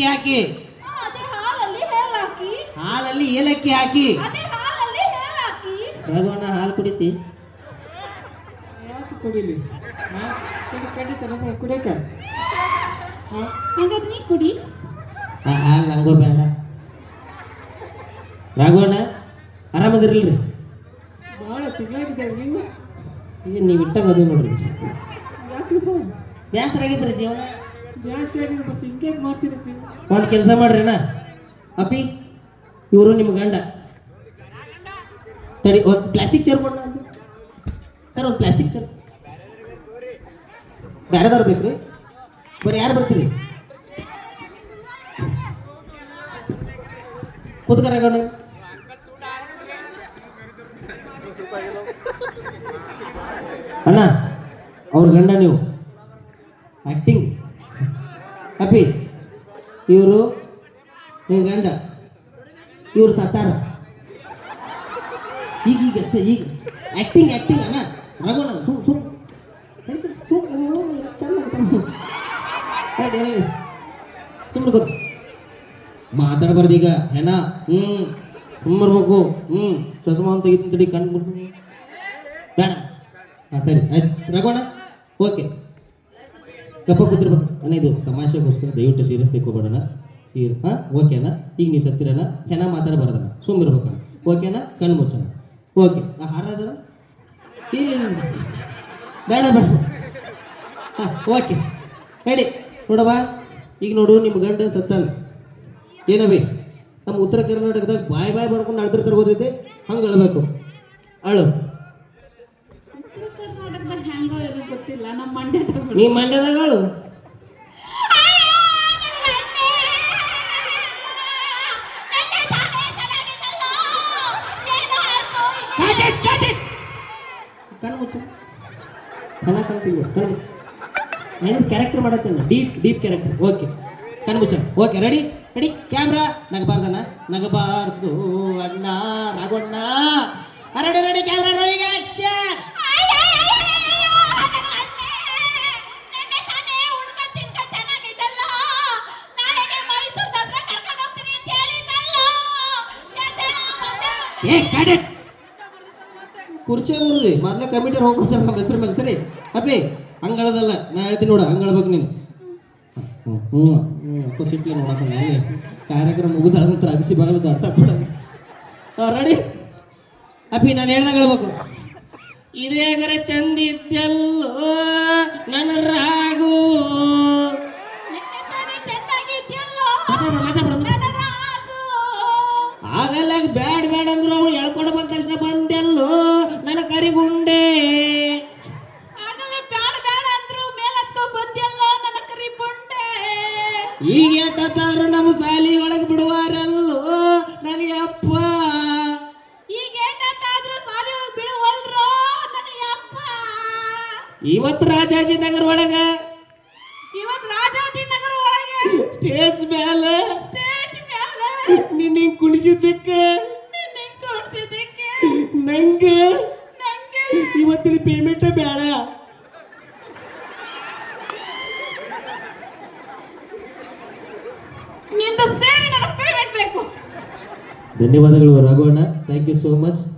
ಏಲಕ್ಕಿ ಹಾಕಿ. ಹಾಲಲ್ಲಿ ಏಲಕ್ಕಿ ಹಾಕಿ. ಅದೇ ಹಾಲಲ್ಲಿ ಹೇಳಾಕಿ ರಾಘವಣ್ಣ ಹಾಲು ಕುಡಿತಿ? ಯಾಕೆ ಕುಡಿಲಿ? ಕುಡಿಯಕ ಹಾ. ಹಾಗಾದ್ರೆ ನೀ ಕುಡಿ. ಆ ಹಾಲು ನಂಗೂ ಬೇಡ. ರಾಘವಣ್ಣ ಆರಾಮದಿರಲ್ರಿ? ಭಾಳ ಚೆನ್ನಾಗಿದ್ದಾರೆ ನೀವು ಈಗ ನೀವು ಇಟ್ಟ ಮದುವೆ ನೋಡ್ರಿ? ಬ್ಯಾಸರಾಗಿದ್ರಿ ಜೀವನ? ಜಾಸ್ತಿ ಮತ್ತೆ ಒಂದು ಕೆಲಸ ಮಾಡ್ರಿ ಅಣ್ಣ ಅಪ್ಪಿ, ಇವರು ನಿಮ್ಮ ಗಂಡ. ತಡಿ, ಒಂದು ಪ್ಲಾಸ್ಟಿಕ್ ಚೇರ್ ಕೊಡ ಸರ್, ಒಂದು ಪ್ಲಾಸ್ಟಿಕ್ ಚೇರ್ ಬೇರೆದವ್ರು ಬೇಕ್ರಿ? ಬರೀ ಯಾರು ಬರ್ತೀರಿ? ಕೂತ್ಕರಾಗಣ ಅಣ್ಣ, ಅವ್ರ ಗಂಡ ನೀವು. ಆಕ್ಟಿಂಗ್ ಅಪ್ಪಿ, ಇವರು ನಿಮ್ಮ ಗಂಡ, ಇವ್ರು ಸತ್ತಾರ. ಈಗ ಈಗ ಅಷ್ಟೇ, ಈಗ. ಆಕ್ಟಿಂಗ್ ಆಕ್ಟಿಂಗ್ ಅಣ್ಣ. ರಘುಣ ಸುಮ್ ಸುಮ್ ಸುಮ್ಮನೆ ಗೊತ್ತು ಮಾತಾಡಬಾರ್ದು ಈಗ, ಹೆಣ. ಹ್ಞೂ ಸುಮ್ಮರ್ಬೇಕು ಹ್ಞೂ ಚಸ್ಮಾ ಅಂತ ಇತ್ತು ಕಣ್ಣು ಮುಟ್ಟು ಬೇಡ. ಹಾಂ, ಸರಿ, ಆಯ್ತು. ರಘುಣ ಓಕೆ. ಕಪ್ಪ ಕೂತಿರ್ಬೇಕು. ಅಣ್ಣ, ಇದು ತಮಾಷೆಗೋಸ್ಕರ ದಯವಿಟ್ಟು ಸೀರಿಯಸ್ ತೆಕ್ಕೋಬೇಡಣ ಸೀರ್ ಹಾಂ? ಓಕೆನಾ? ಈಗ ನೀವು ಸತ್ತಿರಣ? ಹೆಣ ಮಾತಾಡಬಾರ್ದಣ ಸುಮ್ಮಿರ್ಬೇಕಣ್ಣ ಓಕೆನಾ? ಕಣ್ಣು ಮುಚ್ಚಣ. ಓಕೆ. ನಾ ಹಾರಾದ ಅದಲ್ಲ ಬೇಡ ಬೇಡ. ಹಾಂ, ಓಕೆ. ಹೇಳಿ ನೋಡವ ಈಗ ನೋಡು ನಿಮ್ಮ ಗಂಡ ಸತ್ತಲ್ಲ. ಏನವಿ ನಮ್ಮ ಉತ್ತರ ಕರ್ನಾಟಕದಾಗ ಬಾಯ್ ಬಾಯ್ ಮಾಡ್ಕೊಂಡು ಅಳ್ತಿರ್ತಾರೆ ಗೊತ್ತೈತೆ ಹಂಗೆ ಅಳಬೇಕು. ಅಳು ಉತ್ತರ ಕರ್ನಾಟಕದಾಗ ಹೆಂಗೋ ಏನೋ ಗೊತ್ತಿಲ್ಲ ನಮ್ಮ ನೀ ಮಂಡ್ಯದಾಗಳು? ಕ್ಯಾರೆಕ್ಟರ್ ಮಾಡತ್ತೇನೆ ಡೀಪ್ ಡೀಪ್ ಕ್ಯಾರೆಕ್ಟರ್ ಓಕೆ ಕಣ್ಮುಚ್ಚ ಓಕೆ ರೆಡಿ ರೆಡಿ ಕ್ಯಾಮ್ರಾ ನಗಬಾರ್ದಣ್ಣ. ನಗಬಾರ್ದು ಅಣ್ಣ, ರಾಘವಣ್ಣ. ರೆಡಿ ರೆಡಿ ಕ್ಯಾಮ್ರಾ ಏ ಕ್ಯಾಡೆಟ್ ಕುರ್ಚಿ ಮುರಿದಿ ಮೊದ್ಲ ಕಮಿಟಿ ಹೋಗ್ಬಿಡ್ತಾರೆ ನಮ್ಮ ಹೆಸರು ಮೇಲೆ. ಸರಿ ಅಪ್ಪಿ ಹಂಗಳದಲ್ಲ ನಾ ಹೇಳ್ತೀನಿ ನೋಡು ಹಂಗಳಬೇಕು ನೀನು. ಹ್ಞೂ ಹ್ಞೂ ಸಿಟ್ಲಿ ನೋಡಕ್ಕ ನಾನು. ಕಾರ್ಯಕ್ರಮ ಮುಗಿದ ನಂತರ ಅಗಸಿ ಬಾಗಲು ದಾಡ್ಸಕ್ಕೆ ರೆಡಿ ಅಪ್ಪಿ ನಾನು ಹೇಳ್ದಾಗ ಹೇಳ್ಬೇಕು. ಇದೇಗರೆ ಚಂದಿದ್ದೆಲ್ಲೋ ನನ್ನ ರಾಗು ಬ್ಯಾಡ್ ಬ್ಯಾಡ್ ಅಂದ್ರು ಅವಳು ಎಳ್ಕೊಂಡು ಬಂದ ತಕ್ಷಣ ಬಂದೆಲ್ಲೋ ನನ್ನ ಕರಿಗುಂಡೆ. ಈಗ ಎಟ್ಟತ್ತಾರು ನಮ್ಮ ಸಾಲಿ ಒಳಗೆ ಬಿಡುವಾರಲ್ಲೋ ನನಗೆ ಅಪ್ಪ ಇವತ್ತು ರಾಜಾಜಿನಗರ ಒಳಗ? ರಾಜಾಜಿನಗರ ಒಳಗೆ? ಸ್ಟೇಜ್ ಮೇಲೆ ಸ್ಟೇಜ್ ಮೇಲೆ ನಿನ್ನ ಕುಣಿಸಿದ್ದಕ್ಕೆ? ನಂಗೆ? ಇವತ್ತಿನ ಪೇಮೆಂಟ್ ಬೇಡ. ಧನ್ಯವಾದಗಳು ರಾಘವಣ್ಣ. Thank you so much